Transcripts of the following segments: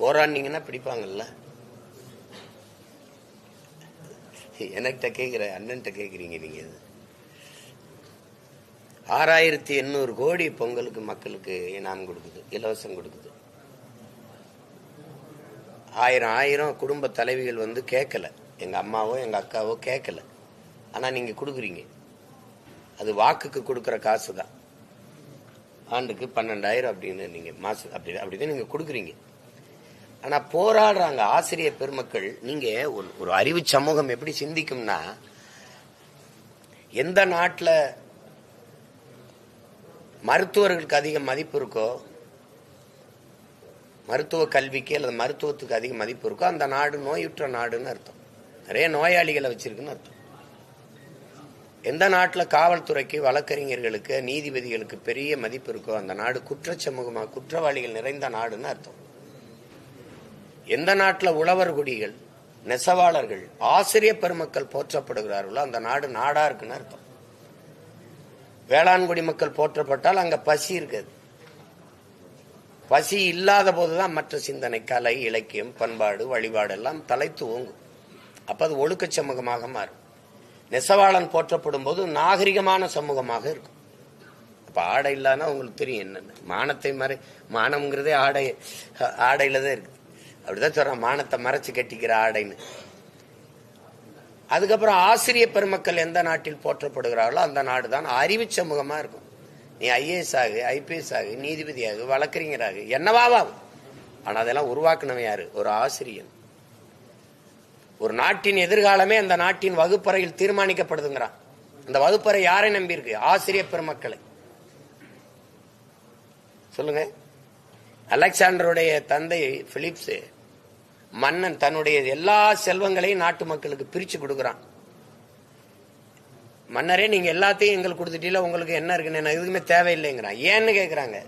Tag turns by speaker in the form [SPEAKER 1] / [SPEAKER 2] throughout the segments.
[SPEAKER 1] போராடினீங்கன்னா பிடிப்பாங்கல்ல? எனக்கிட்ட கேட்குற அண்ணன்கிட்ட கேட்குறீங்க நீங்கள் இது. ஆறாயிரத்தி எண்ணூறு கோடி பொங்கலுக்கு மக்களுக்கு இனாம் கொடுக்குது இலவசம் கொடுக்குது. ஆயிரம் ஆயிரம் குடும்ப தலைவிகள் வந்து கேட்கல எங்கள் அம்மாவோ எங்கள் அக்காவோ கேட்கல ஆனால் நீங்கள் கொடுக்குறீங்க. அது வாக்குக்கு கொடுக்குற காசு தான் ஆண்டுக்கு பன்னெண்டாயிரம் அப்படின்னு நீங்கள் மாசம் அப்படி அப்படிதான் நீங்கள் கொடுக்குறீங்க. ஆனா போராடுறாங்க ஆசிரியர் பெருமக்கள். நீங்க ஒரு ஒரு அறிவு சமூகம் எப்படி சிந்திக்கும்னா எந்த நாட்டில் மருத்துவர்களுக்கு அதிக மதிப்பு இருக்கோ மருத்துவ கல்விக்கு அல்லது மருத்துவத்துக்கு அதிக மதிப்பு இருக்கோ அந்த நாடு நோயுற்ற நாடுன்னு அர்த்தம். நிறைய நோயாளிகளை வச்சிருக்குன்னு அர்த்தம். எந்த நாட்டில் காவல்துறைக்கு வழக்கறிஞர்களுக்கு நீதிபதிகளுக்கு பெரிய மதிப்பு இருக்கோ அந்த நாடு குற்ற சமூகமாக குற்றவாளிகள் நிறைந்த நாடுன்னு அர்த்தம். எந்த நாட்டில் உழவர் குடிகள் நெசவாளர்கள் ஆசிரியர் பெருமக்கள் போற்றப்படுகிறார்களோ அந்த நாடு நாடா இருக்குன்னு அர்த்தம். வேளாண்குடி மக்கள் போற்றப்பட்டால் அங்க பசி இருக்காது. பசி இல்லாத போதுதான் மற்ற சிந்தனை கலை இலக்கியம் பண்பாடு வழிபாடு எல்லாம் தலைத்து ஓங்கும். அப்ப அது ஒழுக்க சமூகமாக மாறும். நெசவாளன் போற்றப்படும் போது நாகரிகமான சமூகமாக இருக்கும். அப்ப ஆடை இல்லாத உங்களுக்கு தெரியும் என்னன்னு. மானத்தை மறை மானம்ங்கிறதே ஆடை ஆடையில தான் இருக்கு. அப்படிதான் சொல்றான் மானத்தை மறைச்சு கட்டிக்கிற ஆடைன்னு. அதுக்கப்புறம் ஆசிரியர் பெருமக்கள் எந்த நாட்டில் போற்றப்படுகிறார்களோ அந்த நாடு தான் அறிவு சமூகமா இருக்கும். நீ ஐஏஎஸ் ஆகு ஐபிஎஸ் ஆகு நீதிபதி ஆகு வழக்கறிஞராகு என்னவாவாகும் ஆனா அதெல்லாம் உருவாக்குனவன் யாரு? ஒரு ஆசிரியன். ஒரு நாட்டின் எதிர்காலமே அந்த நாட்டின் வகுப்பறையில் தீர்மானிக்கப்படுதுங்கிறான். அந்த வகுப்பறை யாரை நம்பி இருக்கு? ஆசிரியர் பெருமக்களை. சொல்லுங்க. அலெக்சாண்டருடைய தந்தை பிலிப்ஸ் மன்னன் தன்னுடைய எல்லா செல்வங்களையும் நாட்டு மக்களுக்கு பிரிச்சு கொடுக்குறான். மன்னரே நீங்க எல்லாத்தையும் எங்களுக்கு கொடுத்துட்டீல உங்களுக்கு என்ன இருக்குன்னு எனக்கு எதுவுமே தேவையில்லைங்கிறான். ஏன்னு கேக்குறாங்க?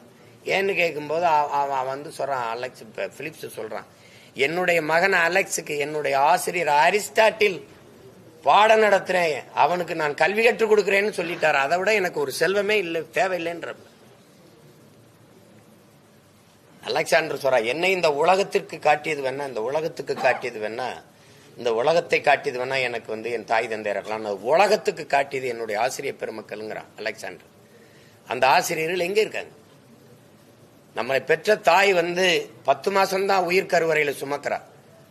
[SPEAKER 1] ஏன்னு கேட்கும்போது அவன் வந்து சொல்றான் அலெக்ஸ் பிலிப்ஸ் சொல்றான் என்னுடைய மகன் அலெக்ஸுக்கு என்னுடைய ஆசிரியர் அரிஸ்டாட்டில் பாடம் நடத்துறேன். அவனுக்கு நான் கல்வி கற்றுக் கொடுக்குறேன்னு சொல்லிட்டார். அதை விட எனக்கு ஒரு செல்வமே இல்லை தேவையில்லைன்ற அலெக்சாண்டர் சொல்றா என்னை இந்த உலகத்திற்கு காட்டியது வேணா இந்த உலகத்துக்கு காட்டியது வேணா இந்த உலகத்தை காட்டியது வேணா எனக்கு வந்து என் தாய் தந்தை இருக்கலாம் நான் உலகத்துக்கு காட்டியது என்னுடைய ஆசிரியர் பெருமக்கள்ங்கிறான் அலெக்சாண்டர். அந்த ஆசிரியர்கள் எங்க இருக்காங்க? நம்மளை பெற்ற தாய் வந்து பத்து மாசம் தான் உயிர் கருவறையில சுமக்கிறா.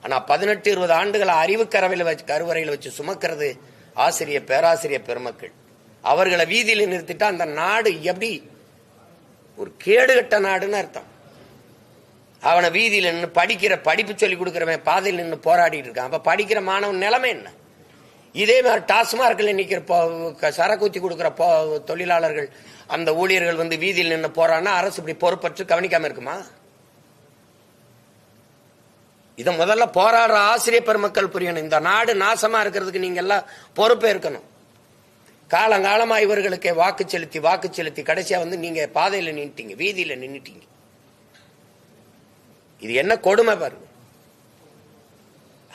[SPEAKER 1] ஆனா பதினெட்டு இருபது ஆண்டுகளை அறிவு கரவையில் வச்சு கருவறையில் வச்சு சுமக்கிறது ஆசிரியர் பேராசிரியர் பெருமக்கள். அவர்களை வீதியில் நிறுத்திட்டா அந்த நாடு எப்படி? ஒரு கேடுகட்ட நாடுன்னு அர்த்தம். அவனை வீதியில் நின்று படிக்கிற படிப்பு சொல்லி கொடுக்குறவன் பாதையில் நின்று போராடிட்டு இருக்கான். அப்ப படிக்கிற மாணவன் நிலைமை என்ன? இதே மாதிரி டாஸ்மார்க்கில் நிற்கிற போ- சரக்குத்தி சரக்கூத்தி கொடுக்குற போ- தொழிலாளர்கள் அந்த ஊழியர்கள் வந்து வீதியில் நின்று போறான்னா அரசு இப்படி பொறுப்பற்று கவனிக்காம இருக்குமா? இதை முதல்ல போராடுற ஆசிரியர் பெருமக்கள் புரியணும். இந்த நாடு நாசமா இருக்கிறதுக்கு நீங்க எல்லாம் பொறுப்பே இருக்கணும். காலங்காலமா இவர்களுக்கு வாக்கு செலுத்தி வாக்கு செலுத்தி கடைசியா வந்து நீங்க பாதையில் நின்றுட்டீங்க வீதியில நின்றுட்டீங்க இது என்ன கொடுமை பாருங்க.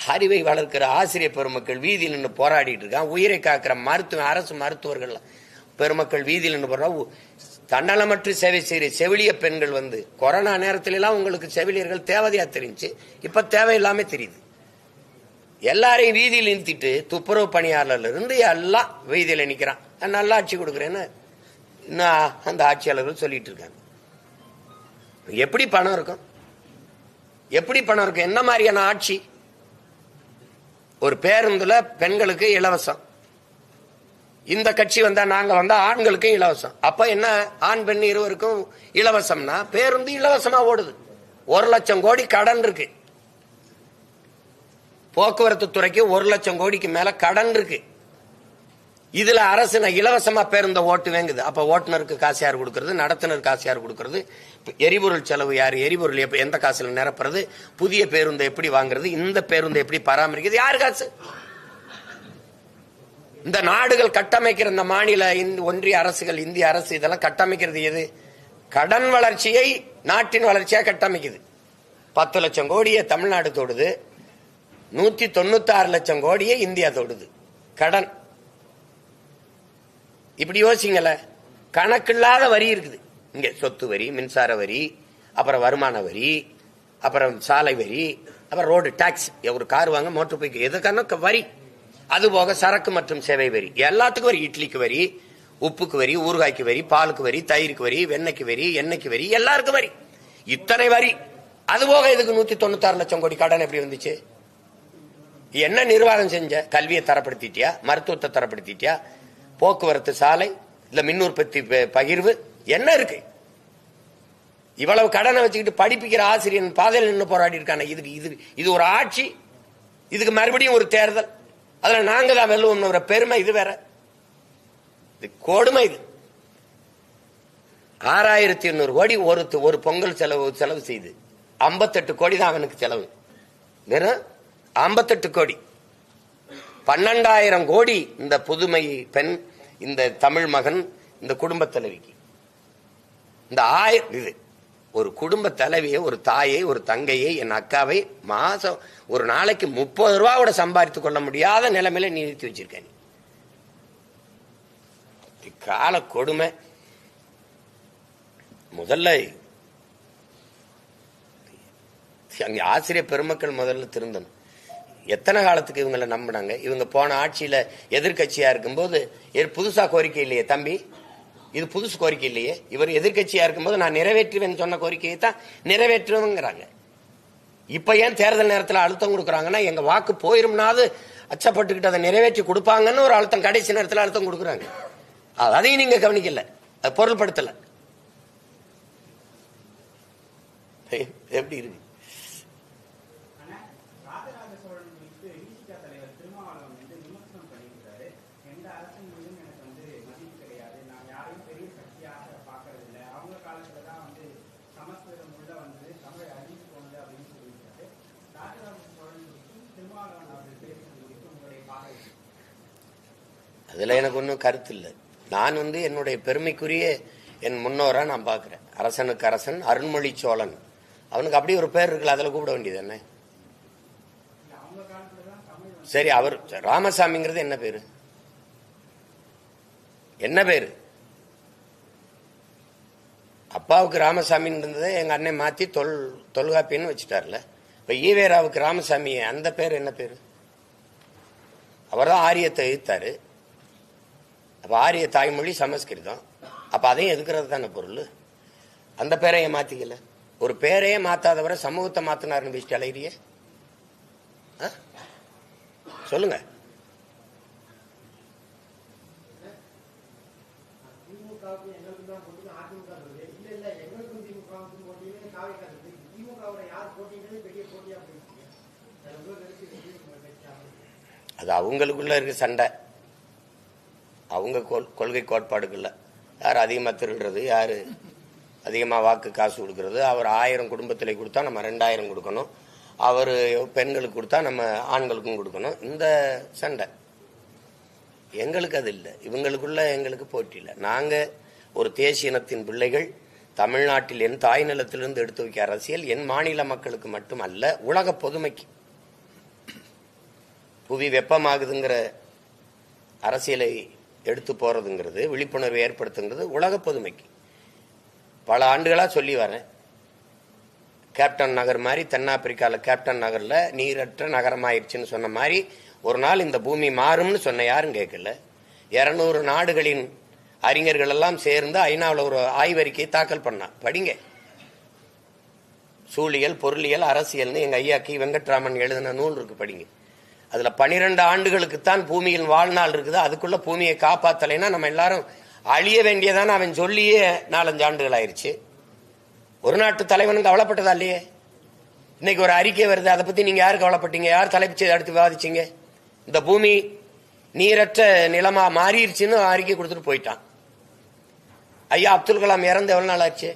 [SPEAKER 1] அறிவை வளர்க்கிற ஆசிரியர் பெருமக்கள் வீதியில் நின்று போராடிட்டு இருக்கான். உயிரை காக்கிற மருத்துவ அரசு மருத்துவர்கள் பெருமக்கள் வீதியில் நின்று போறா. தன்னலமற்று சேவை செய்கிற செவிலிய பெண்கள் வந்து கொரோனா நேரத்துல எல்லாம் உங்களுக்கு செவிலியர்கள் தேவதையா தெரிஞ்சு இப்ப தேவையில்லாம தெரியுது. எல்லாரையும் வீதியில் நிறுத்திட்டு துப்புரவு பணியாளர்ல இருந்து எல்லாம் வீதியில நிக்கிறான். நான் நல்லா ஆட்சி கொடுக்குறேன்னு இன்னும் அந்த ஆட்சியாளர்கள் சொல்லிட்டு இருக்காங்க. எப்படி பணம் இருக்கும்? எப்படி பணம் இருக்கு? என்ன மாதிரியான ஆட்சி? ஒரு பேருந்துல பெண்களுக்கு இலவசம். இந்த கட்சி வந்தா நாங்க வந்தா ஆண்களுக்கும் இலவசம். அப்ப என்ன? ஆண் பெண் இருவருக்கும் இலவசம்னா பேருந்து இலவசமா ஓடுது. ஒரு லட்சம் கோடி கடன் இருக்கு. போக்குவரத்து துறைக்கு ஒரு லட்சம் கோடிக்கு மேல கடன் இருக்கு. இதுல அரசு நான் இலவசமா பேருந்த ஓட்டு வேங்குது. அப்ப ஓட்டுநருக்கு காசு யார் கொடுக்கறது? நடத்துனர் காசு யார் கொடுக்கறது? எரிபொருள் செலவு யார்? எரிபொருள் எப்போ எந்த காசுல நிரப்புறது? புதிய பேருந்தை எப்படி வாங்குறது? இந்த பேருந்தை எப்படி பராமரிக்கிறது? யார் காசு? இந்த நாடுகள் கட்டமைக்கிற இந்த மாநில இந்த ஒன்றிய அரசுகள் இந்திய அரசு இதெல்லாம் கட்டமைக்கிறது எது? கடன் வளர்ச்சியை நாட்டின் வளர்ச்சியா கட்டமைக்குது. பத்து லட்சம் கோடியை தமிழ்நாடு தொடுது. நூத்தி தொண்ணூத்தாறு லட்சம் கோடியை இந்தியா தொடுது. கடன். இப்படி யோசிங்கள கணக்கில்லாத வரி இருக்குது. இங்க சொத்து வரி மின்சார வரி அப்புறம் வருமான வரி அப்புறம் சாலை வரி அப்புறம் ரோடு டாக்ஸ் ஒரு கார் வாங்க மோட்டர் பைக் எதுக்கான வரி. அது போக சரக்கு மற்றும் சேவை வரி. எல்லாத்துக்கும் வரி. இட்லிக்கு வரி உப்புக்கு வரி ஊறுகாய்க்கு வரி பாலுக்கு வரி தயிருக்கு வரி வெண்ணெய்க்கு வரி எண்ணெய்க்கு வரி எல்லாருக்கும் வரி. இத்தனை வரி. அது போக இதுக்கு நூத்தி தொண்ணூத்தாறு லட்சம் கோடி கடன் எப்படி வந்துச்சு என்ன நிர்வாகம் செஞ்ச? கல்வியை தரப்படுத்திட்டியா? மருத்துவத்தை தரப்படுத்திட்டியா? போக்குவரத்து சாலை இல்ல மின் உற்பத்தி ப- பகிர்வு என்ன இருக்கு? இவ்வளவு கடனை வச்சுக்கிட்டு படிப்பிக்கிற ஆசிரியன் பாதையில் நின்று போராடி இருக்கானே இதுக்கு இது இது ஒரு ஆட்சி இதுக்கு மறுபடியும் ஒரு தேர்தல். அதில் நாங்க தான் வெல்லுவோம் பெருமை இது வேற. இது கொடுமை இது. ஆறாயிரத்தி எண்ணூறு கோடி ஒரு ஒரு பொங்கல் செலவு செலவு செய்து. ஐம்பத்தெட்டு கோடி தான் அவனுக்கு செலவு. வெறும் ஐம்பத்தெட்டு கோடி. பன்னெண்டாயிரம் கோடி இந்த புதுமை பெண் இந்த தமிழ் மகன் இந்த குடும்ப தலைவிக்கு. இந்த ஆயிரம் இது ஒரு குடும்ப தலைவியை ஒரு தாயை ஒரு தங்கையை என் அக்காவை மாசம் ஒரு நாளைக்கு முப்பது ரூபா கூட சம்பாதித்துக் கொள்ள முடியாத நிலைமையில நீ நிறுத்தி வச்சிருக்க நீ. கால கொடுமை. முதல்ல அங்க ஆசிரியர் பெருமக்கள் முதல்ல திருந்தணும். எத்தனை காலத்துக்கு இவங்களை நம்பினாங்க? இவங்க போன ஆட்சியில எதிர்கட்சியா இருக்கும்போது ஏ- புதுசா கோரிக்கை இல்லையே தம்பி? இது புதுசு கோரிக்கை இல்லையே. இவர் எதிர்கட்சியா இருக்கும்போது நான் நிறைவேற்றுவேன் சொன்ன கோரிக்கையை தான் நிறைவேற்றுவேங்கிறாங்க இப்ப ஏன் தேர்தல் நேரத்தில் அழுத்தம் கொடுக்குறாங்கன்னா எங்க வாக்கு போயிரும்னாவது அச்சப்பட்டுக்கிட்டு அதை நிறைவேற்றி கொடுப்பாங்கன்னு ஒரு அழுத்தம் கடைசி நேரத்தில் அழுத்தம் கொடுக்குறாங்க. அது- அதையும் நீங்க கவனிக்கல. அது பொருள்படுத்தல. எப்படி இருக்கு
[SPEAKER 2] ஆனா, ராஜராஜ சோழன் குறித்து விசிக தலைவர் திருமாவளவன் வந்து விமர்சனம் பண்ணியிருக்காரு எந்த அரசின் மீதும் எனக்கு வந்து மதிப்பு கிடையாது நான் யாரையும் பெரிய சக்தியாக பார்க்கறது இல்லை அவங்க காலத்துல தான் வந்து சமஸ்கிருதம் உள்ள வந்தது தமிழ் அழிஞ்சு போனது அப்படின்னு சொல்லியிருக்காரு ராஜராஜ சோழன் குறித்தும் திருமாவளவன் அவர்கள் பேசுறது குறித்து உங்களுடைய பார்வை
[SPEAKER 1] அதுல எனக்கு ஒன்றும் கருத்து இல்லை. நான் வந்து என்னுடைய பெருமைக்குரிய என் முன்னோரா நான் பார்க்குறேன் அரசனுக்கு அரசன் அருண்மொழி சோழன். அவனுக்கு அப்படி ஒரு பேர் இருக்குல்ல அதில் கூப்பிட வேண்டியது என்ன? சரி அவர் ராமசாமிங்கிறது என்ன பேர்? என்ன பேர்? அப்பாவுக்கு ராமசாமின்னு இருந்ததை எங்க அண்ணன் மாத்தி தொல் தொல்காப்பின்னு வச்சுட்டார்ல. இப்ப ஈவேராவுக்கு ராமசாமி அந்த பேர் என்ன பேர்? அவர் தான் ஆரியத்தை எதிர்த்தாரு அப்போ ஆரிய தாய்மொழி சமஸ்கிருதம். அப்போ அதையும் எதுக்குறது தானே பொருள்? அந்த பேரையே மாற்றிக்கல ஒரு பேரையே மாற்றாதவரை சமூகத்தை மாத்தினாருன்னு பேசிட்டு அலையிறியே. ஆ? சொல்லுங்க.
[SPEAKER 3] திமுக எங்களுக்கு தான் போட்டி அதிமுக சொல்லுது இல்ல இல்ல எங்களுக்கும் திமுகவுக்கும் போட்டியுமே காவிக்கா சொல்லுது திமுகவோட யார் போட்டிங்கிறது பெரிய போட்டியா போயிடுச்சு அது உங்களுக்கு இருக்கு உங்க கட்சி அமைப்பு.
[SPEAKER 1] அது அவங்களுக்குள்ள இருக்க சண்டை. அவங்க கொள்- கொள்கை கோட்பாடுகள்ல யார் அதிகமா திருடுறது யாரு அதிகமா வாக்கு காசு கொடுக்கறது அவர் ஆயிரம் குடும்பத்தில் கொடுத்தா நம்ம ரெண்டாயிரம் கொடுக்கணும். அவர் பெண்களுக்கு கொடுத்தா நம்ம ஆண்களுக்கும் கொடுக்கணும். இந்த சண்டை. எங்களுக்கு அது இல்லை. இவங்களுக்குள்ள எங்களுக்கு போட்டி இல்லை. நாங்க ஒரு தேசிய இனத்தின் பிள்ளைகள் தமிழ்நாட்டில் என் தாய் நிலத்திலிருந்து எடுத்து வைக்க அரசியல் என் மாநில மக்களுக்கு மட்டுமல்ல உலக பொதுமைக்கு. புவி வெப்பமாகுதுங்கிற அரசியலை எடுத்து போறதுங்கிறது விழிப்புணர்வு ஏற்படுத்துங்கிறது உலக பொதுமைக்கு. பல ஆண்டுகளாக சொல்லி வரேன். கேப்டன் நகர் மாதிரி தென்னாப்பிரிக்காவில் கேப்டன் நகரில் நீரற்ற நகரமாயிருச்சுன்னு சொன்ன மாதிரி ஒரு நாள் இந்த பூமி மாறும்னு சொன்ன யாரும் கேட்கல. இரநூறு நாடுகளின் அறிஞர்கள் எல்லாம் சேர்ந்து ஐநாவில் ஒரு ஆய்வறிக்கையை தாக்கல் பண்ணா படிங்க. சூழியல் பொருளியல் அரசியல்னு எங்கள் ஐயா கி. வெங்கட்ராமன் எழுதின நூல் இருக்கு படிங்க. அதுல பனிரெண்டு ஆண்டுகளுக்குத்தான் பூமியின் வாழ்நாள் இருக்குது. அதுக்குள்ள பூமியை காப்பாத்தலைன்னா நம்ம எல்லாரும் அழிய வேண்டியதான அவன் சொல்லியே நாலஞ்சு ஆண்டுகள் ஆயிடுச்சு ஒரு நாட்டு தலைவனும் கவலைப்பட்டதா இல்லையே? இன்னைக்கு ஒரு அறிக்கை வருது. அதை பத்தி நீங்க யார் கவலைப்பட்டீங்க யார் தலைப்பு அடுத்து விவாதிச்சீங்க? இந்த பூமி நீரற்ற நிலமா மாறிடுச்சுன்னு அறிக்கை கொடுத்துட்டு போயிட்டான். ஐயா அப்துல் கலாம் இறந்து எவ்வளவு நாள் ஆச்சு?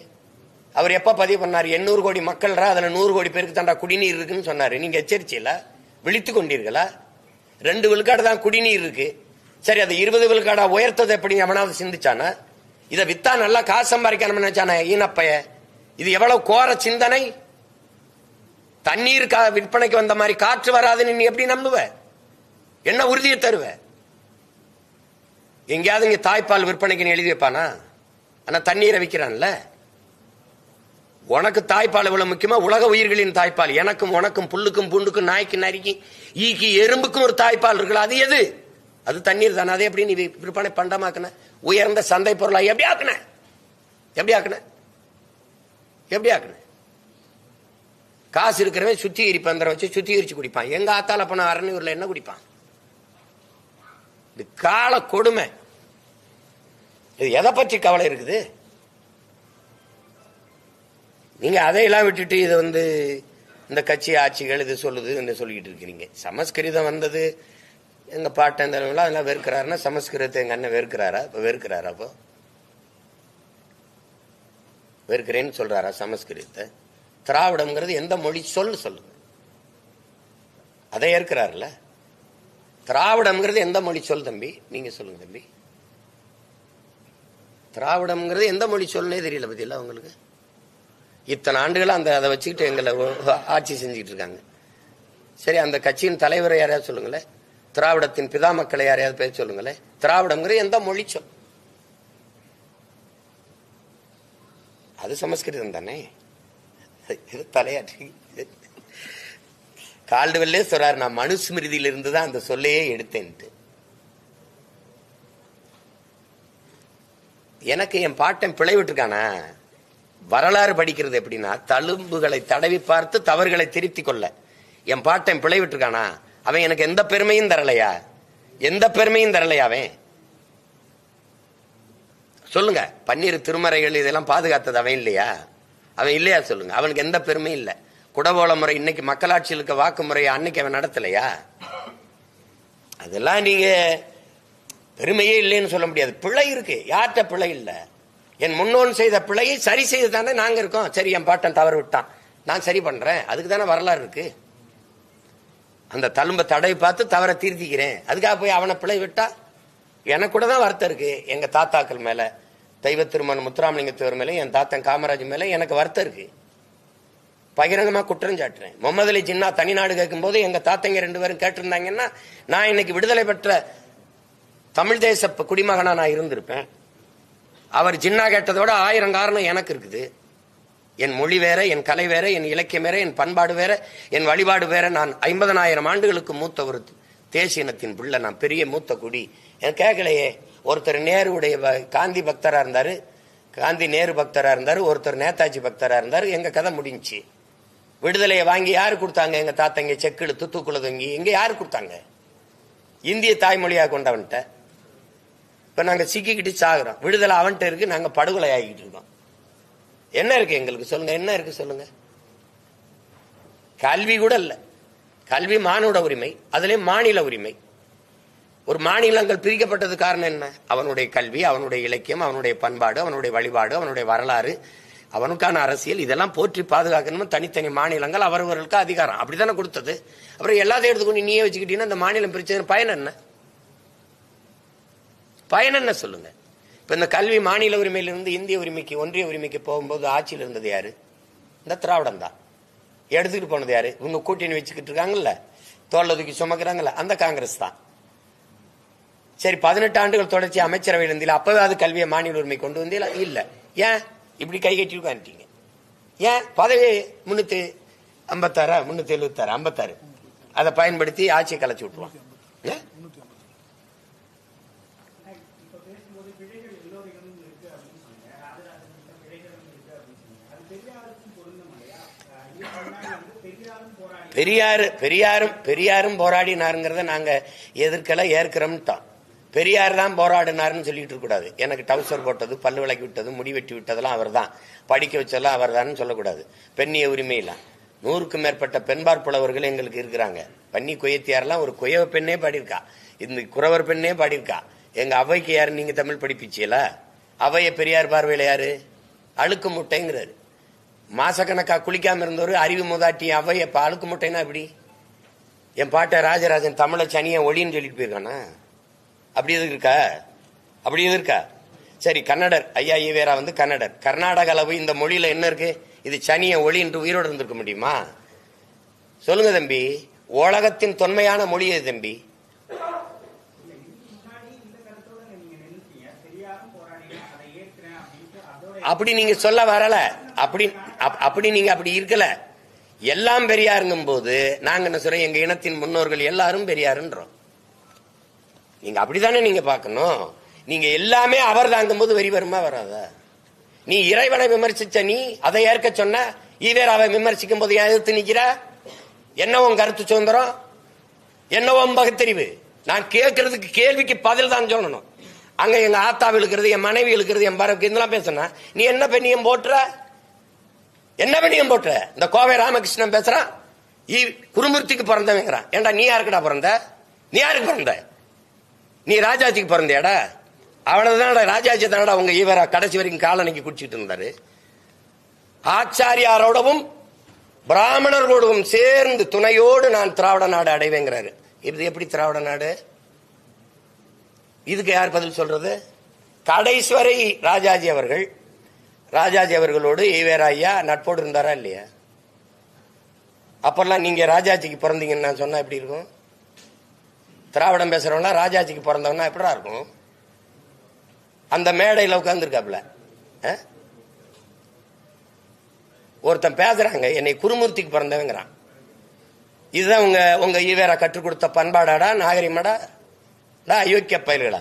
[SPEAKER 1] அவர் எப்ப பதிவு பண்ணார்? எண்ணூறு கோடி மக்கள்ரா? அதுல நூறு கோடி பேருக்கு தாண்டா குடிநீர் இருக்குன்னு சொன்னாரு. நீங்க எச்சரிச்சீல விழித்து கொண்டீர்களா? ரெண்டு விழுக்காடு தான் குடிநீர் இருக்கு. சரி அது இருபது விழுக்காடா உயர்த்தது எப்படி? எவனாவது சிந்திச்சானா? இதை வித்தா நல்லா காசு சம்பாதிக்கணும்னு நினைச்சானே ஈனப்பைய? இது எவ்வளவு கோர சிந்தனை? தண்ணீர் கா- விற்பனைக்கு வந்த மாதிரி காற்று வராதுன்னு நீ எப்படி நம்புவ? என்ன உறுதியை தருவ? எங்கேயாவது இங்க தாய்ப்பால் விற்பனைக்கு நீ எழுதி வைப்பானா? ஆனா தண்ணீரை விற்கிறான்ல. உனக்கு தாய்ப்பால் இவ்வளவு முக்கியமா? உலக உயிர்களின் தாய்ப்பால். எனக்கும் உனக்கும் புல்லுக்கும் பூண்டுக்கும் நாய்க்கு நரிக்கு ஈக்கு எறும்புக்கும் ஒரு தாய்ப்பால் இருக்குல்ல அது எது? அது தண்ணீர் தானே அதை எப்படி நீ விற்பனை பண்டமாக்குன? உயர்ந்த சந்தை பொருளா எப்படி ஆக்குன? எப்படி ஆக்குன? எப்படி ஆக்குன? காசு இருக்கிறவன் சுத்திகரிப்பு அந்த வச்சு சுத்திகரிச்சு குடிப்பான். எங்க ஆத்தால போன அரணியூர்ல என்ன குடிப்பான்? இது கால கொடுமை. இது எதை பற்றி கவலை இருக்குது? நீங்க அதையெல்லாம் விட்டுட்டு இதை வந்து இந்த கட்சி ஆட்சிகள் இது சொல்லுது என்று சொல்லிக்கிட்டு இருக்கிறீங்க. சமஸ்கிருதம் வந்தது எங்க பாட்டன் தலைவர்கள் அதெல்லாம் வெறுக்கிறாருன்னா சமஸ்கிருதத்தை எங்க அண்ணன் வெறுக்கிறாரா? இப்ப வெறுக்கிறாரா அப்போ? வெறுக்கிறேன்னு சொல்றாரா சமஸ்கிருதத்தை? திராவிடம்ங்கிறது எந்த மொழி சொல் சொல்லுங்க. அதை ஏற்கிறாருல்ல? திராவிடம்ங்கிறது எந்த மொழி சொல் தம்பி? நீங்க சொல்லுங்க தம்பி. திராவிடம்ங்கிறது எந்த மொழி சொல்லுன்னே தெரியல பத்தியில உங்களுக்கு? இத்தனை ஆண்டுகளாக அந்த அதை வச்சுக்கிட்டு எங்களை ஆட்சி செஞ்சுட்டு இருக்காங்க. சரி அந்த கட்சியின் தலைவரை யாரையாவது சொல்லுங்களேன்? திராவிடத்தின் பிதா மக்களை யாரையாவது பேர் சொல்லுங்களேன்? திராவிடங்கிற எந்த மொழி சொல். அது சமஸ்கிருதம் தானே? இது தலையாற்றி கால்டுவெல்லே சொல்றாரு நான் மனுஸ்மிருதியில இருந்து தான் அந்த சொல்லையே எடுத்தேன்ட்டு. எனக்கு என் பாட்டன் பிழை விட்டுருக்கானா? வரலாறு படிக்கிறது எப்படின்னா தழும்புகளை தடவி பார்த்து தவறுகளை திருத்திக் கொள்ள. என் பாட்டன் பிழை விட்டுருக்கானா? அவன் எனக்கு எந்த பெருமையும் தரலையா? எந்த பெருமையும் தரலையா அவன்? சொல்லுங்க பன்னீர் திருமறைகள் இதெல்லாம் பாதுகாத்தது அவன் இல்லையா? அவன் இல்லையா சொல்லுங்க அவனுக்கு எந்த பெருமையும் இல்லை. குடவோல முறை இன்னைக்கு மக்களாட்சியில் இருக்க வாக்கு முறையை அன்னைக்கு அவன் நடத்தலையா? அதெல்லாம் நீங்க பெருமையே இல்லைன்னு சொல்ல முடியாது. பிழை இருக்கு யார்கிட்ட பிழை இல்லை? என் முன்னோன் செய்த பிழையை சரி செய்து தானே நாங்க இருக்கோம். சரி என் பாட்டன் தவறு விட்டான். நான் சரி பண்றேன். அதுக்கு தானே வரலாறு இருக்கு. அந்த தழும்ப தடவை பார்த்து தவற திருத்திக்கிறேன். அதுக்காக போய் அவனை பிழை விட்டா? எனக்கு கூட தான் வருத்தம் இருக்கு. எங்க தாத்தாக்கள் மேல தெய்வ திருமணம் முத்துராமலிங்கத்தவர் மேலே மேல என் தாத்தன் காமராஜ் மேல எனக்கு வருத்தம் இருக்கு. பகிரங்கமா குற்றம் சாட்டுறேன் முகமது அலி ஜின்னா தனிநாடு கேட்கும்போது எங்க தாத்தங்க ரெண்டு பேரும் கேட்டிருந்தாங்கன்னா நான் இன்னைக்கு விடுதலை பெற்ற தமிழ் தேச ப- குடிமகனா நான் இருந்திருப்பேன். அவர் ஜின்னா கேட்டதோட ஆயிரம் காரணம் எனக்கு இருக்குது. என் மொழி வேற என் கலை வேற என் இலக்கியம் வேற என் பண்பாடு வேற என் வழிபாடு வேற. நான் ஐம்பதனாயிரம் ஆண்டுகளுக்கு மூத்த ஒரு தேசியனத்தின் பிள்ளை நான் பெரிய மூத்த குடி. எனக்கு கேட்கலையே. ஒருத்தர் நேருடைய காந்தி பக்தரா இருந்தாரு. காந்தி நேரு பக்தரா இருந்தாரு. ஒருத்தர் நேதாஜி பக்தரா இருந்தாரு. எங்க கதை முடிஞ்சுச்சு. விடுதலையை வாங்கி யாரு கொடுத்தாங்க? எங்க தாத்தங்க செக்கிழு துத்துக்குள்ள தொங்கி. எங்க யாரு கொடுத்தாங்க? இந்திய தாய்மொழியாக கொண்டவன்ட்ட. இப்ப நாங்க சிக்கிக்கிட்டு சாகுறோம். விடுதலை அவன்கிட்ட இருக்கு நாங்க படுகொலை ஆகிட்டு இருக்கோம். என்ன இருக்கு எங்களுக்கு? சொல்லுங்க என்ன இருக்கு சொல்லுங்க? கல்வி கூட இல்ல. கல்வி மானுட உரிமை அதுலயும் மாநில உரிமை. ஒரு மாநிலங்கள் பிரிக்கப்பட்டது காரணம் என்ன? அவனுடைய கல்வி அவனுடைய இலக்கியம் அவனுடைய பண்பாடு அவனுடைய வழிபாடு அவனுடைய வரலாறு அவனுக்கான அரசியல் இதெல்லாம் போற்றி பாதுகாக்கணும் தனித்தனி மாநிலங்கள் அவரவர்களுக்கு அதிகாரம். அப்படித்தானே கொடுத்தது? அப்புறம் எல்லாத்தையும் எடுத்துக்கொண்டு நீயே வச்சுக்கிட்டீங்கன்னா அந்த மாநிலம் பிரிச்சது பயன் என்ன? பயன் என்ன சொல்லுங்க? இப்ப இந்த கல்வி மாநில உரிமையிலிருந்து இந்திய உரிமைக்கு ஒன்றிய உரிமைக்கு போகும்போது ஆட்சியில் இருந்தது யாரு? இந்த திராவிடம் தான் எடுத்துக்கிட்டு போனது யாரு? இவங்க கூட்டணி வச்சுக்கிட்டு இருக்காங்கல்ல? தோல்ல தூக்கி சுமக்கிறாங்கல்ல? அந்த காங்கிரஸ் தான் சரி பதினெட்டு ஆண்டுகள் தொடர்ச்சி அமைச்சரவையில் இருந்தீங்க அப்பவே அது கல்வியை மாநில உரிமை கொண்டு வந்தீங்களா? இல்ல. ஏன்? இப்படி கை கட்டி உட்காந்துட்டீங்க ஏன்? பதவி முன்னூத்தி ஐம்பத்தாறா? முன்னூத்தி எழுபத்தாறு? ஐம்பத்தாறு. அதை பயன்படுத்தி ஆட்சியை கலைச்சு விட்டுருவான். ஏன்?
[SPEAKER 2] இப்ப பேசும்போது பிழைகள் எல்லோரிடமும் இருக்கு அப்படின்னு சொன்னீங்க ராஜராஜன் பிழைகளும் இருக்கு அப்படின்னு சொன்னீங்க அது பெரியாருக்கும் பொருந்தும் இல்லையா அஹ் இதுக்கு முன்னாடி வந்து பெரியாரும் போராடி
[SPEAKER 1] பெரியாரு பெரியாரும் பெரியாரும் போராடினாருங்கிறத நாங்க எதிர்க்கல தான் பெரியார் தான் போராடினாருன்னு சொல்லிட்டு இருக்கக்கூடாது எனக்கு டவுசர் போட்டது பல்லு விளக்கி விட்டது முடி வெட்டி விட்டதெல்லாம் அவர் தான் படிக்க வச்சதெல்லாம் அவர் தான் சொல்லக்கூடாது. பெண்ணிய உரிமையில நூறுக்கும் மேற்பட்ட பெண்பார் புலவர்கள் எங்களுக்கு இருக்கிறாங்க. பன்னி கொயத்தியாரெல்லாம் ஒரு குயவ பெண்ணே பாடியிருக்கா. இந்த குறவர் பெண்ணே பாடியிருக்கா. எங்க அவைக்கு யாரு? நீங்க தமிழ் படிப்பிச்சியல அவைய பெரியார் பார்வையில யாரு? அழுக்கு முட்டைங்கிறாரு. மாசக்கணக்கா குளிக்காம இருந்தவர் அறிவு மூதாட்டி அவை இப்ப அழுக்கு முட்டைனா எப்படி? என் பாட்ட ராஜராஜன் தமிழை சனியை ஒளின்னு சொல்லிட்டு போயிருக்கானா? அப்படி எதுக்கு இருக்கா? அப்படி எது இருக்கா? சரி கன்னடர். ஐயா ஈவேரா வந்து கன்னடர். கர்நாடக அளவு இந்த மொழியில என்ன இருக்கு? இது சனிய ஒளின்று உயிரோடு இருந்திருக்க முடியுமா? சொல்லுங்க தம்பி. உலகத்தின் தொன்மையான மொழி எது தம்பி? அப்படி நீங்க சொல்ல வரல. அப்படி அப்படி நீங்க அப்படி இருக்கல. எல்லாம் பெரியாருங்கும் போது நாங்க என்ன சொல்றோம்? எங்க இனத்தின் முன்னோர்கள் எல்லாரும் பெரியாருன்றோம். நீங்க அப்படித்தானே நீங்க பார்க்கணும்? நீங்க எல்லாமே அவர் தாங்கும் போது வரி வருமா வராதா? நீ இறைவனை விமர்சிச்ச நீ அதை ஏற்க சொன்ன ஈவேராவை விமர்சிக்கும் போது ஏன் எதிர்த்து நிக்கிற? என்ன உன் கருத்து சுதந்திரம்? என்ன உன் பகுத்தறிவு? நான் கேட்கறதுக்கு கேள்விக்கு பதில் தான் சொல்லணும். அங்க எங்க ஆத்தா இழுக்கிறது என் மனைவி இழுக்கிறது என் பரவுக்கு இதெல்லாம் பேசுனா நீ என்ன பெண்ணியம் போட்டுற? என்ன பெண்ணியம் போட்டு. இந்த கோவை ராமகிருஷ்ணன் பேசுறான். ஈ குருமூர்த்திக்கு பிறந்தவங்கிறான். ஏண்டா நீ யாருக்குடா பிறந்த? நீ யாருக்கு பிறந்த? நீ ராஜாஜிக்கு பிறந்தியாடா? அவ்வளவுதான் ராஜாஜி தானடா உங்க ஈவரா கடைசி வரைக்கும் காலனிக்கு குடிச்சிட்டு இருந்தாரு. ஆச்சாரியாரோடவும் பிராமணர்களோடவும் சேர்ந்து துணையோடு நான் திராவிட நாடு அடைவேங்கிறாரு. இது எப்படி திராவிட நாடு? இதுக்கு யார் பதில் சொல்றது? கடைசி வரை ராஜாஜி அவர்கள் ராஜாஜி அவர்களோடு ஈவேரா ஐயா நட்போடு இருந்தாரா இல்லையா? அப்பெல்லாம் நீங்க ராஜாஜிக்கு பிறந்தீங்கன்னு நான் சொன்னா எப்படி இருக்கும்? திராவிடம் பேசுறவனா ராஜாஜிக்கு பிறந்தவனா எப்படா இருக்கும்? அந்த மேடையில் உட்கார்ந்துருக்காப்ல ஒருத்தன் பேசுறாங்க என்னை குருமூர்த்திக்கு பிறந்தவங்கிறான். இதுதான் உங்க உங்க ஈவேரா கற்றுக் கொடுத்த பண்பாடாடா நாகரிகமாடா? டா அயோக்கிய பயல்களா?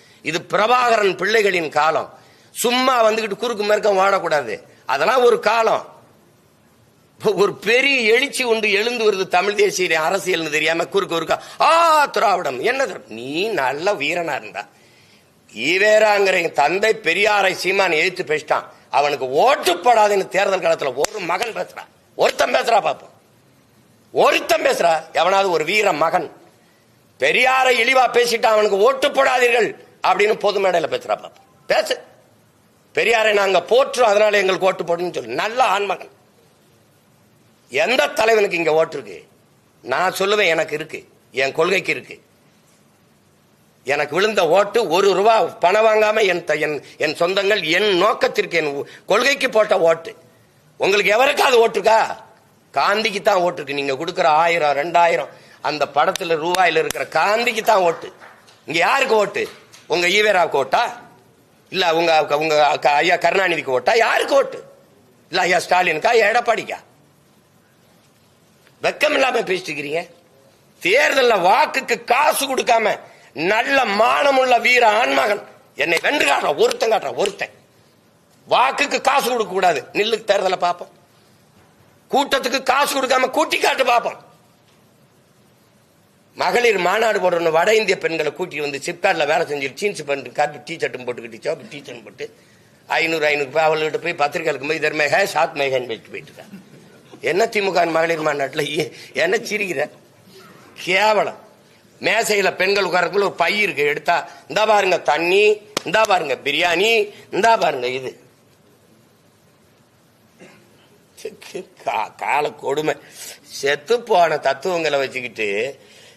[SPEAKER 1] இது பிரபாகரன் பிள்ளைகளின் காலம். சும்மா வந்துகிட்டு குறுக்கு மேற்கம் வாழக்கூடாது அதெல்லாம் ஒரு காலம். ஒரு பெரிய எழுச்சி ஒன்று எழுந்து வருது தமிழ் தேசிய அரசியல்னு தெரியாம குறுக்கு குறுக்கா ஆ திராவிடம் என்ன நீ நல்ல வீரனா இருந்தா. ஈவேராங்கிற என் தந்தை பெரியாரை சீமான் எழுத்து பேசிட்டான். அவனுக்கு ஓட்டுப்படாதுன்னு தேர்தல் காலத்துல ஒரு மகன் பேசுறா. ஒருத்தன் பேசுறா பாப்போம். ஒருத்தன் பேசுறா. எவனாவது ஒரு வீர மகன். பெரியாரை இழிவா பேசிட்டான் அவனுக்கு ஓட்டுப்படாதீர்கள் அப்படின்னு பொது மேடையில் பேசுறா பாப்பா பேசு. பெரியாரை நாங்க போற்றுறோம் அதனால எங்களுக்கு ஓட்டு போடுன்னு சொல்லி. நல்ல ஆண்மகன். எந்த தலைவனுக்கு இங்க ஓட்டு இருக்கு? நான் சொல்லுவேன் எனக்கு இருக்கு. என் கொள்கைக்கு இருக்கு. எனக்கு விழுந்த ஓட்டு ஒரு ரூபா பணம் வாங்காம என் த- என் என் சொந்தங்கள் என் நோக்கத்திற்கு என் கொள்கைக்கு போட்ட ஓட்டு. உங்களுக்கு எவருக்காவது ஓட்டுக்கா காந்திக்கு தான் ஓட்டு இருக்கு. நீங்க கொடுக்குற ஆயிரம் ரெண்டாயிரம் அந்த படத்துல ரூபாயில இருக்கிற காந்திக்கு தான் ஓட்டு. இங்க யாருக்கு ஓட்டு? உங்க ஈவேராவுக்கு ஓட்டா இல்ல உங்க உங்க அக்கா- ஐயா கருணாநிதிக்கு ஓட்டா யாருக்கு ஓட்டு? இல்ல ஐயா ஸ்டாலினுக்கா? ஐயா எடப்பாடிக்கா? வெக்கம் இல்லாம பேசிட்டு இருக்கிறீங்க வாக்குக்கு காசு கொடுக்காம நல்ல மானமுள்ள வீர ஆண்மகன். என்னை வென்று காட்டுறான் ஒருத்தன் காட்டுறான் ஒருத்தன். வாக்குக்கு காசு கொடுக்க கூடாது. நில்லுக்கு தேர்தலை பார்ப்போம். கூட்டத்துக்கு காசு கொடுக்காம கூட்டி காட்டு பார்ப்போம். மகளிர் மாநாடு போடுறோம் வட இந்திய பெண்களை கூட்டிட்டு வந்து சிப்காட்ல வேலை செஞ்சு ஜீன்ஸ் பண்ணிட்டு காப்பி டீ ஷர்ட்டும் போட்டுக்கிட்டு சோப்பு டீ ஷர்ட் போட்டு ஐநூறு ஐநூறு போய் அவள்கிட்ட போய் பத்திரிக்கைக்கு போய் இதர் மேக சாத் மேகன் வச்சுட்டு போயிட்டு என்ன திமுக மகளிர் மாநாட்டில் ஏ- என்ன சிரிக்கிற? கேவலம். மேசையில பெண்கள் உட்காரக்குள்ள ஒரு பை இருக்கு எடுத்தா இந்தா பாருங்க தண்ணி இந்தா பாருங்க பிரியாணி இந்தா பாருங்க இது. கால கொடுமை. செத்து போன தத்துவங்களை வச்சுக்கிட்டு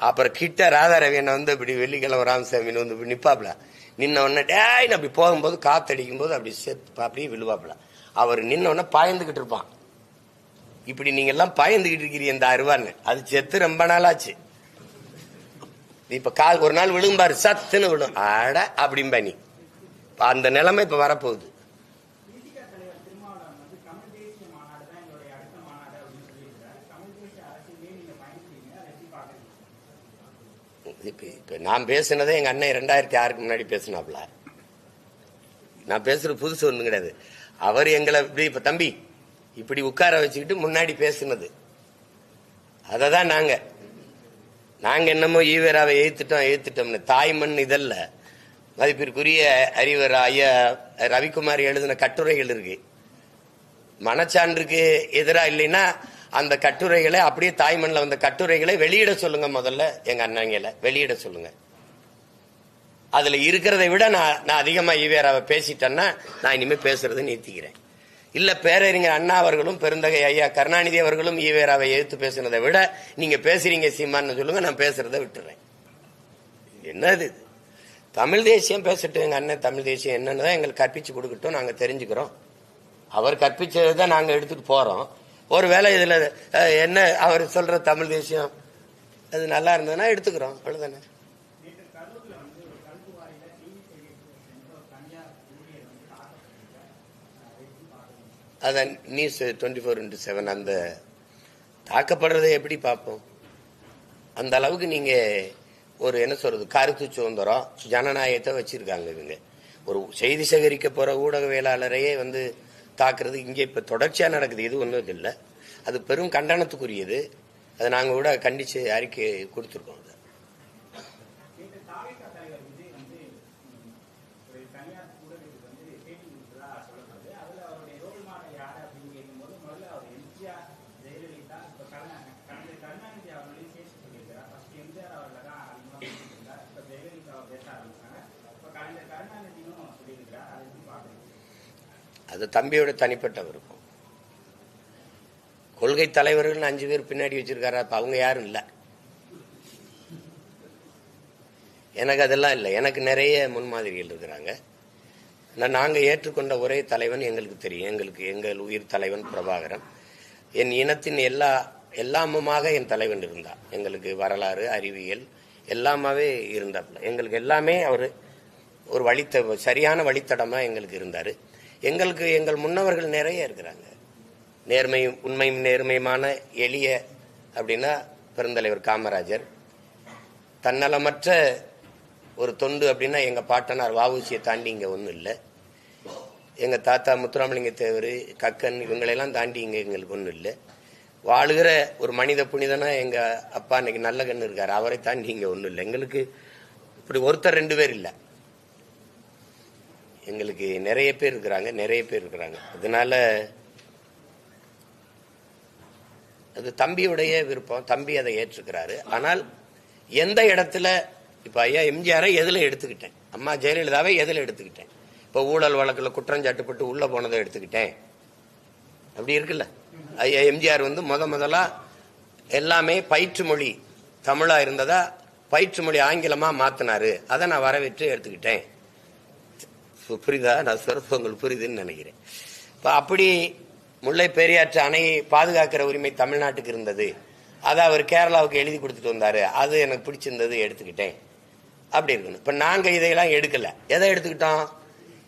[SPEAKER 1] அப்புறம் கிட்ட ராதா ரவியனை வந்து இப்படி வெள்ளிக்கிழமை ராமசாமின்னு வந்து இப்படி நிப்பாப்ல நின்ன உடனே டேய்! அப்படி போகும்போது காத்தடிக்கும் போது அப்படி செத்து அப்படியே விழுவாப்ல அவர் நின்ன உடனே பாய்ந்துகிட்டு இருப்பான். இப்படி நீங்க எல்லாம் பாய்ந்துகிட்டு இருக்கிறீங்க இந்த அருவான்னு அது செத்து ரொம்ப நாளாச்சு. இப்ப கால் ஒரு நாள் விழும்பாரு சத்துன்னு விழும். அட அப்படிம்பா நீ. அந்த நிலைமை இப்ப வரப்போகுது
[SPEAKER 2] விசிக தலைவர் திருமாவளவன் வந்து தமிழ் தேசிய மாநாடு தான் எங்களுடைய அடுத்த மாநாடு அப்படின்னு சொல்லியிருக்காரு தமிழ் தேசிய அரசியலே நீங்க பயணிக்கிறீங்க அதை எப்படி பாக்குறீங்க
[SPEAKER 1] இப்போ இப்போ நான் பேசினதே எங்க அண்ணன் ரெண்டாயிரத்தி ஆறுக்கு முன்னாடி பேசினாப்ல நான் பேசுறது புதுசு ஒண்ணும் கிடையாது. அவர் எங்களை இப்படி இப்ப தம்பி இப்படி உட்கார வச்சுக்கிட்டு முன்னாடி பேசினது. அதை தான் நாங்க. நாங்க என்னமோ ஈவேராவை எழுத்துட்டோம் எழுத்துட்டோம்னு தாய்மண் இதல்ல. மதிப்பிற்குரிய அறிவர் ஐயா ரவிக்குமார் எழுதின கட்டுரைகள் இருக்கு. மனச்சான்றுக்கு எதிரா இல்லைன்னா அந்த கட்டுரைகளை அப்படியே தாய்மண்ணில் வந்த கட்டுரைகளை வெளியிட சொல்லுங்க முதல்ல எங்க அண்ணங்களை வெளியிட சொல்லுங்க. அதுல இருக்கிறத விட நான் நான் அதிகமா ஈவேராவை பேசிட்டேன்னா நான் இனிமே பேசுறதை நிறுத்திக்கிறேன். இல்ல பேரறிஞர் அண்ணா அவர்களும் பெருந்தகை ஐயா கருணாநிதி அவர்களும் ஈவேராவை எதிர்த்து பேசுனதை விட நீங்க பேசுறீங்க சீமான்னு சொல்லுங்க நான் பேசுறத விட்டுறேன். என்னது இது? தமிழ் தேசியம் பேசட்டும் எங்க அண்ணன் தமிழ் தேசியம் என்னன்னு தான் எங்களுக்கு கற்பிச்சு கொடுக்கட்டும் நாங்க தெரிஞ்சுக்கிறோம். அவர் கற்பிச்சதை தான் நாங்க எடுத்துட்டு ஒரு வேலை இதில் என்ன அவர் சொல்ற தமிழ் தேசியம் அது நல்லா இருந்ததுன்னா எடுத்துக்கிறோம். அவ்வளவுதானே? அதான் news twenty four into seven அந்த தாக்கப்படுறதை எப்படி பார்ப்போம்? அந்த அளவுக்கு நீங்கள் ஒரு என்ன சொல்றது கருத்து சுதந்திரம் ஜனநாயகத்தை வச்சிருக்காங்க இவங்க. ஒரு செய்தி சேகரிக்க போகிற ஊடகவியலாளரையே வந்து தாக்குறது இங்கே இப்போ தொடர்ச்சியாக நடக்குது எதுவும் ஒன்றும் இல்லை அது பெரும் கண்டனத்துக்குரியது அதை நாங்கள் கூட கண்டித்து அறிக்கை கொடுத்துருக்கோம் அதை.
[SPEAKER 2] நேற்று தாவேகா தலைவர் விஜய் வந்து ம், ஒரு தனியார் ஊடகத்துக்கு வந்து பேட்டி கொடுத்ததா சொல்லப்படுது அதுல அவருடைய ரோல் மாடல் யார் அப்படின்னு கேட்கும்போது முதல்ல அவர் எம்ஜிஆர் ஜெயலலிதா இப்ப கருணா- கடந்த கருணாநிதி அவர்களையும் சேர்த்து சொல்லியிருக்கிறார் ஃபர்ஸ்ட் எம்ஜிஆர் அவர்களை தான் அதிகமாக பேசியிருந்தார் இப்ப ஜெயலலிதா அவர் பேச ஆரம்பிச்சாங்க இப்ப கலைஞர் கருணாநிதியும் சொல்லியிருக்கிறார் அதை எப்படி பாக்குறீங்க
[SPEAKER 1] அது தம்பியோட தனிப்பட்ட விருப்பம் கொள்கை தலைவர்கள் அஞ்சு பேர் பின்னாடி வச்சிருக்காரு அப்ப அவங்க யாரும் இல்லை. எனக்கு அதெல்லாம் இல்லை. எனக்கு நிறைய முன்மாதிரிகள் இருக்கிறாங்க. நான் நாங்கள் ஏற்றுக்கொண்ட ஒரே தலைவன் எங்களுக்கு தெரியும். எங்களுக்கு எங்கள் உயிர் தலைவன் பிரபாகரன். என் இனத்தின் எல்லா எல்லாமுமாக என் தலைவன் இருந்தார் எங்களுக்கு வரலாறு அறிவியல் எல்லாமாவே இருந்தாப்புல. எங்களுக்கு எல்லாமே அவர் ஒரு வழித்த சரியான வழித்தடமாக எங்களுக்கு இருந்தார். எங்களுக்கு எங்கள் முன்னவர்கள் நிறைய இருக்கிறாங்க. நேர்மை உண்மையும் நேர்மையுமான எளிய அப்படின்னா பெருந்தலைவர் காமராஜர். தன்னலமற்ற ஒரு தொண்டு அப்படின்னா எங்கள் பாட்டனார் வாவூசியை தாண்டி இங்கே ஒன்றும் இல்லை. எங்கள் தாத்தா முத்துராமலிங்க தேவர் கக்கன் இவங்களெல்லாம் தாண்டி இங்கே எங்களுக்கு ஒன்றும் இல்லை. வாழுகிற ஒரு மனித புனிதனா எங்கள் அப்பா இன்னைக்கு நல்ல கண்ணு இருக்கார். அவரை தாண்டி இங்கே ஒன்றும் இல்லை. எங்களுக்கு இப்படி ஒருத்தர் ரெண்டு பேர் இல்லை. எங்களுக்கு நிறைய பேர் இருக்கிறாங்க நிறைய பேர் இருக்கிறாங்க. அதனால அது தம்பியுடைய விருப்பம் தம்பி அதை ஏற்றுக்கிறாரு. ஆனால் எந்த இடத்துல இப்ப ஐயா எம்ஜிஆரை எதுல எடுத்துக்கிட்டேன்? அம்மா ஜெயலலிதாவை எதுல எடுத்துக்கிட்டேன்? இப்ப ஊழல் வழக்கில் குற்றஞ்சாட்டுப்பட்டு உள்ள போனதை எடுத்துக்கிட்டேன். அப்படி இருக்குல்ல? ஐயா எம்ஜிஆர் வந்து முத முதலா எல்லாமே பயிற்று மொழி தமிழா இருந்ததா பயிற்று மொழி ஆங்கிலமா மாத்தினாரு. அதை நான் வரவேற்று எடுத்துக்கிட்டேன். புரியுதா? நான் சொல்றது உங்களுக்கு புரியுதுன்னு நினைக்கிறேன். இப்போ அப்படி முல்லை பெரியாற்று அணையை பாதுகாக்கிற உரிமை தமிழ்நாட்டுக்கு இருந்தது. அதை அவர் கேரளாவுக்கு எழுதி கொடுத்துட்டு வந்தார். அது எனக்கு பிடிச்சிருந்தது எடுத்துக்கிட்டேன். அப்படி இருக்கணும். இப்போ நாங்கள் இதையெல்லாம் எடுக்கலை. எதை எடுத்துக்கிட்டோம்?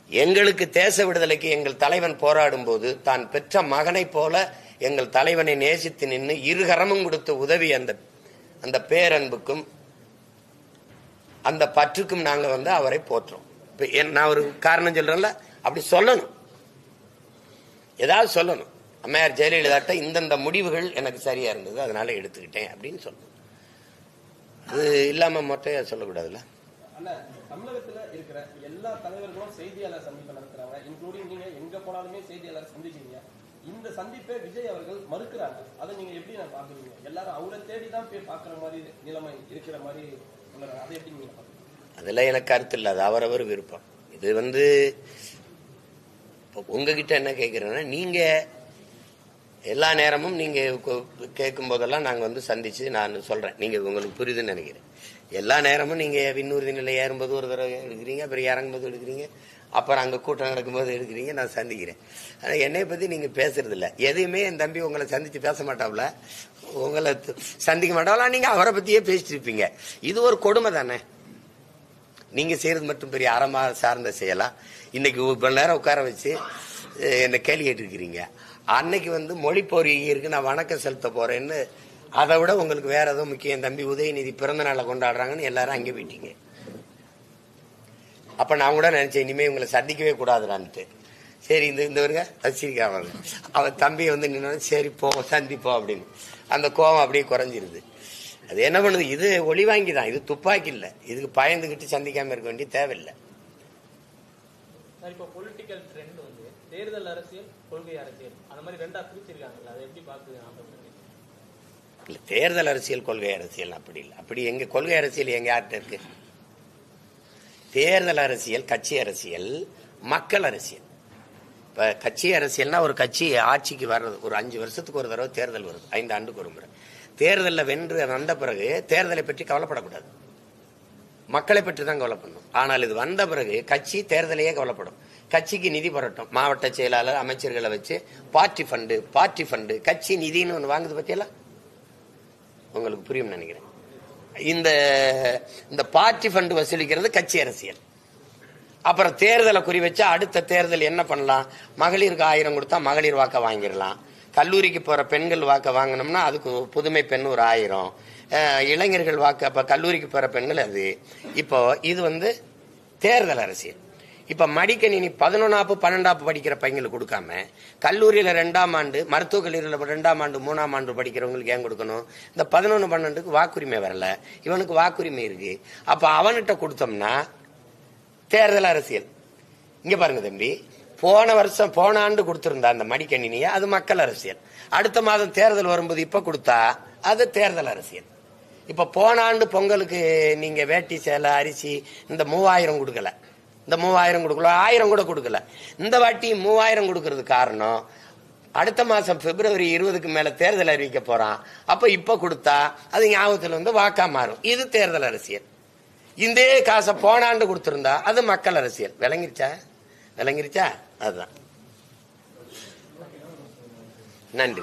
[SPEAKER 1] எங்களுக்கு தேச விடுதலைக்கு எங்கள் தலைவன் போராடும் போது தான் பெற்ற மகனைப் போல எங்கள் தலைவனை நேசித்து நின்று இருகரமும் கொடுத்த உதவி அந்த அந்த பேரன்புக்கும் அந்த பற்றுக்கும் நாங்கள் வந்து அவரை போற்றோம். இப்ப நான் ஒரு காரணம் சொல்றேன்ல அப்படி சொல்லணும். ஏதாவது சொல்லணும். அம்மையார் ஜெயலலிதாட்ட இந்தந்த முடிவுகள் எனக்கு சரியாக இருந்தது அதனால எடுத்துக்கிட்டேன் அப்படின்னு சொல்லணும். அது இல்லாமல் மொட்டையா சொல்லக்கூடாதுல்ல?
[SPEAKER 4] அண்ணா தமிழகத்துல இருக்கிற எல்லா தலைவர்களும் செய்தியாளர் சந்திப்பு நடத்துறாங்க இன்க்ளூடிங் நீங்க எங்க போனாலுமே செய்தியாளர் சந்திக்கிறீங்க. இந்த சந்திப்பை விஜய் அவர்கள் மறுக்கிறாங்க அதை நீங்க எப்படி நான் பாக்குறீங்க எல்லாரும் அவரை தேடி தான் போய் பாக்குற மாதிரி நிலைமை இருக்கிற மாதிரி உணர்றாங்க. அதை எப்படி நீங்க பாக்குறீங்க
[SPEAKER 1] அதெல்லாம் எனக்கு கருத்து இல்லை. அது அவரவர் விருப்பம். இது வந்து இப்போ உங்ககிட்ட என்ன கேட்குறேன்னா நீங்கள் எல்லா நேரமும் நீங்கள் கேட்கும் போதெல்லாம் நாங்கள் வந்து சந்திச்சு நான் சொல்கிறேன் நீங்கள் உங்களுக்கு புரியுதுன்னு நினைக்கிறேன். எல்லா நேரமும் நீங்கள் விண்ணூர்தி நிலை ஏறும்போது ஒரு தடவை எடுக்கிறீங்க அப்புறம் இறங்கும்போது எடுக்கிறீங்க அப்புறம் அங்கே கூட்டம் நடக்கும்போது எடுக்கிறீங்க நான் சந்திக்கிறேன். ஆனால் என்னை பற்றி நீங்கள் பேசுறதில்ல எதையுமே என் தம்பி உங்களை சந்தித்து பேச மாட்டாப்ல. உங்களை சந்திக்க மாட்டாங்களா நீங்கள் அவரை பற்றியே பேசிட்டு இருப்பீங்க. இது ஒரு கொடுமை தானே? நீங்க செய்யறது மட்டும் பெரிய அறமா சார்ந்த செய்யலாம் இன்னைக்கு இவ்வளவு நேரம் உட்கார வச்சு என்னை என்ன கேள்வி கேட்டிருக்கிறீங்க? அன்னைக்கு வந்து மொழி போர் நான் வணக்கம் செலுத்த போறேன்னு அதை விட உங்களுக்கு வேற ஏதோ முக்கியம். தம்பி உதயநிதி பிறந்த நாளை கொண்டாடுறாங்கன்னு எல்லாரும் அங்கே போயிட்டீங்க. அப்ப நான் கூட நினைச்சேன் இனிமேல் இவங்களை சந்திக்கவே கூடாதுடான்ட்டு. சரி இந்த இந்த வருங்க ரசிக்காம அவன் தம்பியை வந்து நின்று சரி போ சந்திப்போம் அப்படின்னு. அந்த கோவம் அப்படியே குறைஞ்சிருது. அது என்ன பண்ணுது? இது ஒளி வாங்கி தான். இது துப்பாக்கி இல்லை. இதுக்கு பயந்துகிட்டு சந்திக்காம இருக்க வேண்டிய தேவையில்லை.
[SPEAKER 5] சார் இப்போ பொலிட்டிக்கல் ட்ரெண்ட் வந்து தேர்தல் அரசியல் கொள்கை அரசியல். அந்த மாதிரி ரெண்டா பிரிச்சிருக்காங்கல்ல. அதை எப்படி பாக்குது ஆண்டவன்
[SPEAKER 1] இல்ல தேர்தல் அரசியல் கொள்கை அரசியல் அப்படி இல்லை. அப்படி எங்க கொள்கை அரசியல் எங்க யார்கிட்ட இருக்கு? தேர்தல் அரசியல் கட்சி அரசியல் மக்கள் அரசியல். இப்ப கட்சி அரசியல்னா ஒரு கட்சி ஆட்சிக்கு வர்றது ஒரு அஞ்சு வருஷத்துக்கு ஒரு தடவை தேர்தல் வருது. ஐந்து ஆண்டுக்கு ஒரு முறை. தேர்தலில் வென்று வந்த பிறகு தேர்தலை பற்றி கவலைப்படக்கூடாது. மக்களை பற்றி தான் கவலைப்படணும். ஆனால் இது வந்த பிறகு கட்சி தேர்தலையே கவலைப்படும். கட்சிக்கு நிதி புரட்டும். மாவட்ட செயலாளர் அமைச்சர்களை வச்சு பார்ட்டி ஃபண்டு பார்ட்டி ஃபண்டு கட்சி நிதின்னு ஒன்று வாங்குது பற்றியெல்லாம் உங்களுக்கு புரியும் நினைக்கிறேன். இந்த இந்த பார்ட்டி ஃபண்டு வசூலிக்கிறது கட்சி அரசியல். அப்புறம் தேர்தலை குறி வச்சா அடுத்த தேர்தல் என்ன பண்ணலாம்? மகளிருக்கு ஆயிரம் கொடுத்தா மகளிர் வாக்க வாங்கிடலாம். கல்லூரிக்கு போற பெண்கள் வாக்கை வாங்கினோம்னா அதுக்கு புதுமை பெண் ஒரு ஆயிரம். இளைஞர்கள் வாக்கு அப்ப கல்லூரிக்கு போற பெண்கள் அது. இப்போ இது வந்து தேர்தல் அரசியல். இப்ப மடிக்கணினி பதினொன்னாப்பு பன்னெண்டாப்பு படிக்கிற பையங்களுக்கு கொடுக்காம கல்லூரியில ரெண்டாம் ஆண்டு மருத்துவக் கல்லூரியில ரெண்டாம் ஆண்டு மூணாம் ஆண்டு படிக்கிறவங்களுக்கு ஏன் கொடுக்கணும்? இந்த பதினொன்னு பன்னெண்டுக்கு வாக்குரிமை வரல. இவனுக்கு வாக்குரிமை இருக்கு. அப்ப அவன்கிட்ட கொடுத்தோம்னா தேர்தல் அரசியல். இங்க பாருங்க தம்பி. போன வருஷம் போன ஆண்டு கொடுத்திருந்தா அந்த மடிக்கணினிய அது மக்கள் அரசியல். அடுத்த மாதம் தேர்தல் வரும்போது இப்ப கொடுத்தா அது தேர்தல் அரசியல். இப்ப போன ஆண்டு பொங்கலுக்கு நீங்க வேட்டி சேலை அரிசி இந்த மூவாயிரம் கொடுக்கல. இந்த மூவாயிரம் கொடுக்கல ஆயிரம் கூட கொடுக்கல. இந்த வாட்டி மூவாயிரம் கொடுக்கறது காரணம் அடுத்த மாசம் பிப்ரவரி இருபதுக்கு மேல தேர்தல் அறிவிக்க போறான். அப்ப இப்ப கொடுத்தா அது ஞாபகத்துல வந்து வாக்கா மாறும். இது தேர்தல் அரசியல். இந்த காசை போன ஆண்டு கொடுத்திருந்தா அது மக்கள் அரசியல். விளங்கிருச்சா? விளங்கிருச்சா? அதுதான். நன்றி.